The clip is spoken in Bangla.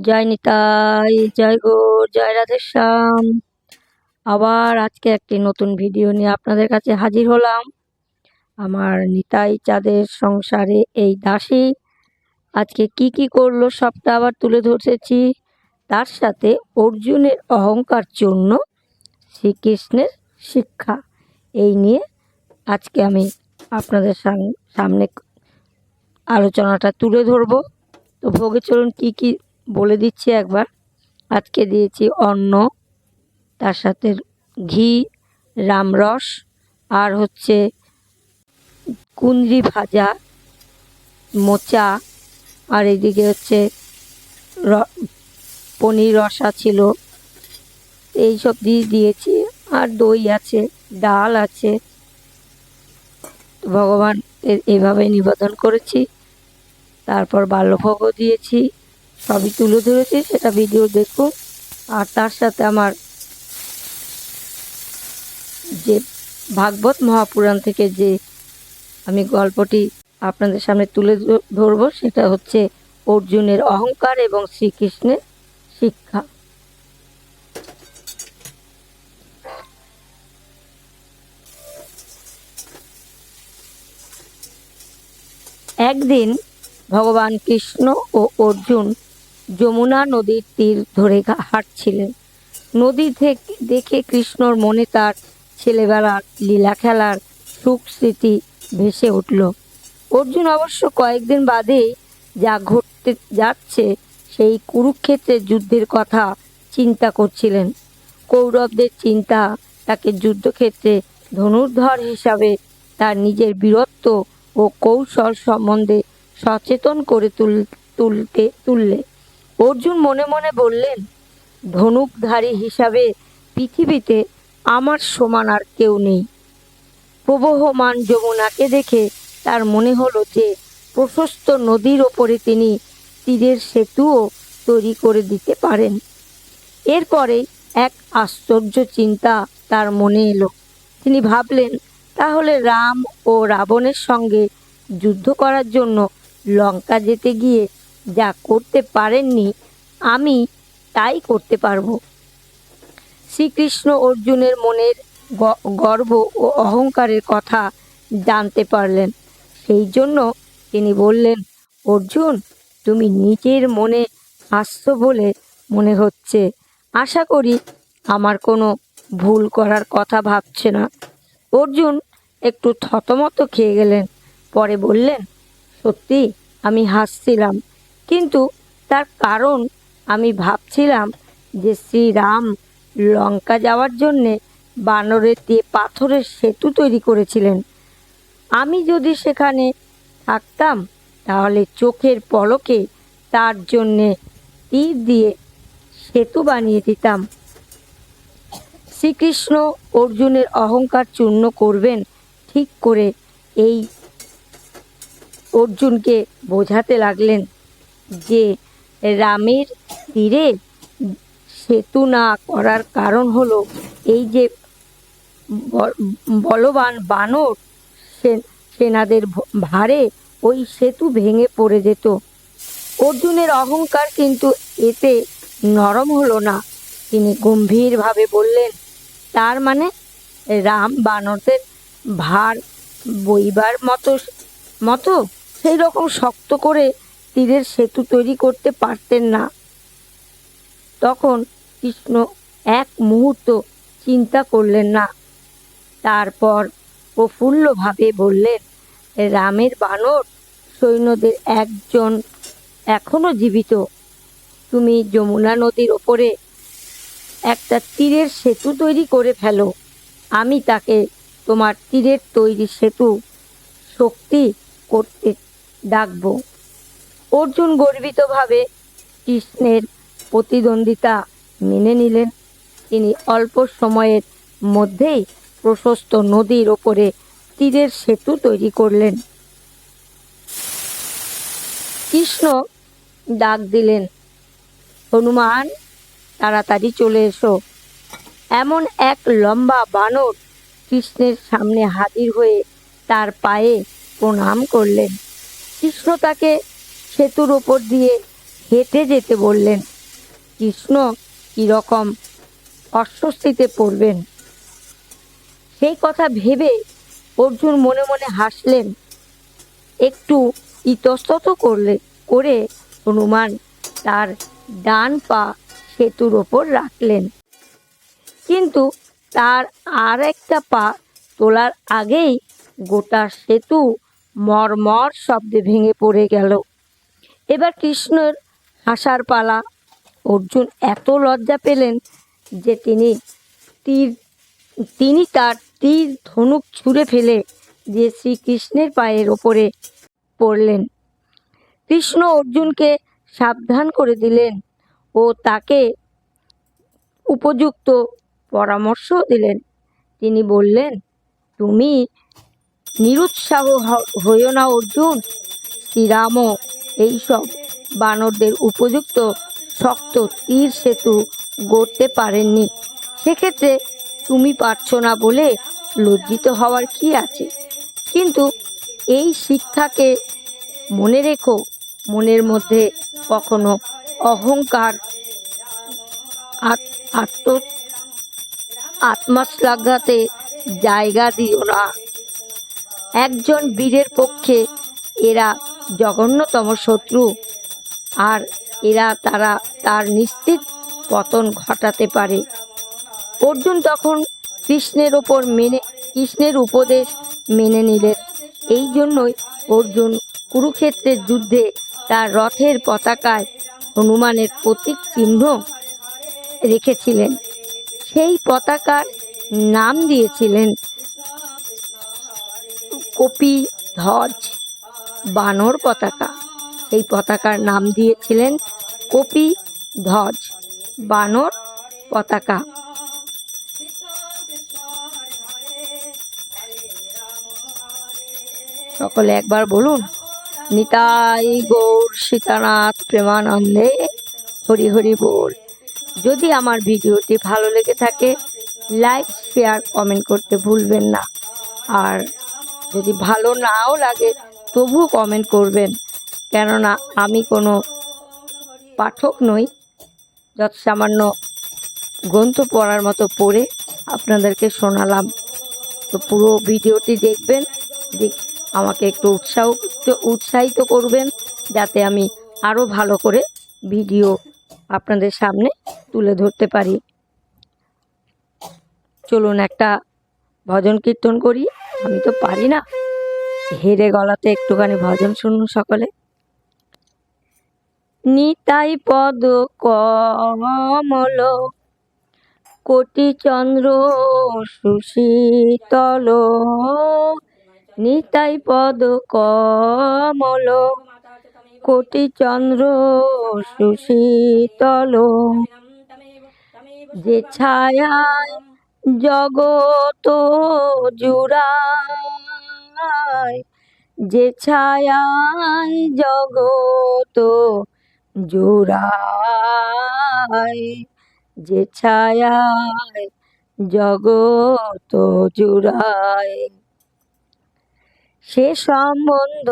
জয় নিতাই, জয় গৌর, জয় রাধেশ্যাম আবার আজকে একটি নতুন ভিডিও নিয়ে আপনাদের কাছে হাজির হলাম। আমার নিতাই চাঁদের সংসারে এই দাসী। আজকে কি কি করল সবটা আবার তুলে ধরেছি তার সাথে অর্জুনের অহংকার জন্য শ্রীকৃষ্ণের শিক্ষা। এই নিয়ে আজকে আমি আপনাদের সাম- সামনে আলোচনাটা তুলে ধরবো। তো ভোগে চলুন কি কি বলে দিচ্ছি একবার। আজকে দিয়েছি অন্ন, তার সাথে ঘি, রামরস, আর হচ্ছে কুন্দ্রি ভাজা, মোচা, আর এদিকে হচ্ছে পনির রসা ছিল। এইসব দিয়ে দিয়েছি, আর দই আছে, ডাল আছে। ভগবান এভাবে নিবেদন করেছি। তারপর বাল্যভোগও দিয়েছি। সবই তুলে ধরেছি, সেটা ভিডিও দেখুন। আর তার সাথে আমার যে ভাগবত মহাপুরাণ থেকে যে আমি গল্পটি আপনাদের সামনে তুলে ধরবো, সেটা হচ্ছে অর্জুনের অহংকার এবং শ্রীকৃষ্ণের শিক্ষা। একদিন ভগবান কৃষ্ণ ও অর্জুন যমুনা নদীর তীর ধরে হাঁটছিলেন। নদী থেকে দেখে কৃষ্ণর মনে তার ছেলেবেলার লীলা খেলার সুখ স্মৃতি ভেসে উঠল। অর্জুন অবশ্য কয়েকদিন বাদেই যা ঘটতে যাচ্ছে সেই কুরুক্ষেত্রের যুদ্ধের কথা চিন্তা করছিলেন। কৌরবদের চিন্তা তাকে যুদ্ধক্ষেত্রে ধনুর্ধর হিসাবে তার নিজের বীরত্ব ও কৌশল সম্বন্ধে সচেতন করে তুল, তুলতে, তুললে। অর্জুন মনে মনে বললেন, ধনুকধারী হিসাবে পৃথিবীতে আমার সমান আর কেউ নেই। প্রবহমান যমুনাকে দেখে তার মনে হলো যে প্রশস্ত নদীর ওপরে তিনি তীরের সেতুও তৈরি করে দিতে পারেন। এরপরে এক আশ্চর্য চিন্তা তার মনে এলো। তিনি ভাবলেন, তাহলে রাম ও রাবণের সঙ্গে যুদ্ধ করার জন্য লঙ্কা যেতে গিয়ে যা করতে পারেননি আমি তাই করতে পারব। শ্রীকৃষ্ণ অর্জুনের মনের গর্ব ও অহংকারের কথা জানতে পারলেন। সেই জন্য তিনি বললেন, অর্জুন, তুমি নিজের মনে হাসছো বলে মনে হচ্ছে। আশা করি আমার কোনো ভুল করার কথা ভাবছে না। অর্জুন একটু থতমত খেয়ে গেলেন। পরে বললেন, সত্যি, আমি হাসছিলাম। কিন্তু তার কারণ আমি ভাবছিলাম যে শ্রীরাম লঙ্কা যাওয়ার জন্যে বানরের দিয়ে পাথরের সেতু তৈরি করেছিলেন। আমি যদি সেখানে থাকতাম, তাহলে চোখের পলকে তার জন্যে তীর দিয়ে সেতু বানিয়ে দিতাম। শ্রীকৃষ্ণ অর্জুনের অহংকার চূর্ণ করবেন ঠিক করে এই অর্জুনকে বোঝাতে লাগলেন যে রামের তীরে সেতু না করার কারণ হলো এই যে বলবান বানর সেনাদের ভারে ওই সেতু ভেঙে পড়ে যেত। অর্জুনের অহংকার কিন্তু এতে নরম হলো না। তিনি গম্ভীরভাবে বললেন, তার মানে রাম বানরদের ভার বইবার মতো মতো সেই রকম শক্ত করে তীরের সেতু তৈরি করতে পারতেন না। তখন কৃষ্ণ এক মুহূর্ত চিন্তা করলেন, না। তারপর প্রফুল্লভাবে বললেন, রামের বানর, সৈন্যদের একজন এখনও জীবিত। তুমি যমুনা নদীর ওপরে একটা তীরের সেতু তৈরি করে ফেলো। আমি তাকে তোমার তীরের তৈরি সেতু শক্তি করতে ডাকব। অর্জুন গর্বিতভাবে কৃষ্ণের প্রতিদ্বন্দ্বিতা মেনে নিলেন। তিনি অল্প সময়ের মধ্যেই প্রশস্ত নদীর ওপরে তীরের সেতু তৈরি করলেন। কৃষ্ণ ডাক দিলেন, হনুমান, তাড়াতাড়ি চলে এসো। এমন এক লম্বা বানর কৃষ্ণের সামনে হাজির হয়ে তার পায়ে প্রণাম করলেন। কৃষ্ণ তাকে সেতুর ওপর দিয়ে হেঁটে যেতে বললেন, কৃষ্ণ কীরকম অস্বস্তিতে পড়বেন? সেই কথা ভেবে অর্জুন মনে মনে হাসলেন, একটু ইতস্তত করলে, করে হনুমান তার ডান পা সেতুর ওপর রাখলেন। কিন্তু তার আর একটা পা তোলার আগেই গোটা সেতু মরমর শব্দে ভেঙে পড়ে গেল। এবার কৃষ্ণর হাসার পালা। অর্জুন এত লজ্জা পেলেন যে তিনি তীর, তিনি তার তীর ধনুক ছুঁড়ে ফেলে যে শ্রীকৃষ্ণের পায়ের ওপরে পড়লেন। কৃষ্ণ অর্জুনকে সাবধান করে দিলেন ও তাকে উপযুক্ত পরামর্শ দিলেন। তিনি বললেন, তুমি নিরুৎসাহ হইও না অর্জুন, শ্রীরামও এইসব। বানরদের উপযুক্ত শক্ত তীর সেতু গড়তে পারেননি। সেক্ষেত্রে তুমি পারছ না বলে লজ্জিত হওয়ার কি আছে? কিন্তু এই শিক্ষাকে মনে রেখো, মনের মধ্যে কখনো অহংকার, আত- আত্ম, আত্মশ্লাঘাতে জায়গা দিও না। একজন বীরের পক্ষে এরা জঘন্যতম শত্রু। আর এরা তারা তার নিশ্চিত পতন ঘটাতে পারে। অর্জুন তখন কৃষ্ণের ওপর মেনে, কৃষ্ণের উপদেশ মেনে নিলেন। এই জন্যই অর্জুন কুরুক্ষেত্রের যুদ্ধে তার রথের পতাকায় হনুমানের প্রতীক চিহ্ন রেখেছিলেন। সেই পতাকার নাম দিয়েছিলেন কপি ধ্বজ বানর পতাকা। এই পতাকার নাম দিয়েছিলেন কপি ধ্বজ বানর পতাকা। সকলে একবার বলুন, নিতাই গৌর সীতানাথ প্রেমানন্দে হরি হরি বল। যদি আমার ভিডিওটি ভালো লেগে থাকে, লাইক, শেয়ার, কমেন্ট করতে ভুলবেন না। আর যদি ভালো নাও লাগে তবু কমেন্ট করবেন। কেননা আমি কোনো পাঠক নই, যত সামান্য গ্রন্থ পড়ার মতো পড়ে আপনাদেরকে শোনালাম। তো পুরো ভিডিওটি দেখবেন দেখ আমাকে একটু উৎসাহ, উৎসাহিত করবেন, যাতে আমি আরও ভালো করে ভিডিও আপনাদের সামনে তুলে ধরতে পারি। চলুন একটা ভজন কীর্তন করি। আমি তো পারি না। হেরে গলাতে একটুখানি ভজন শুনুন সকলে। নিতাই পদ কমল কোটি চন্দ্র সুশীতল, নিতাই পদ কমল কোটি চন্দ্র সুশীতল। যে ছায়ায় জগত জুড়ায় যে ছায় জগত জুড়ায় যে ছায়ায় জগত জুড়ায়। সে সম্বন্ধ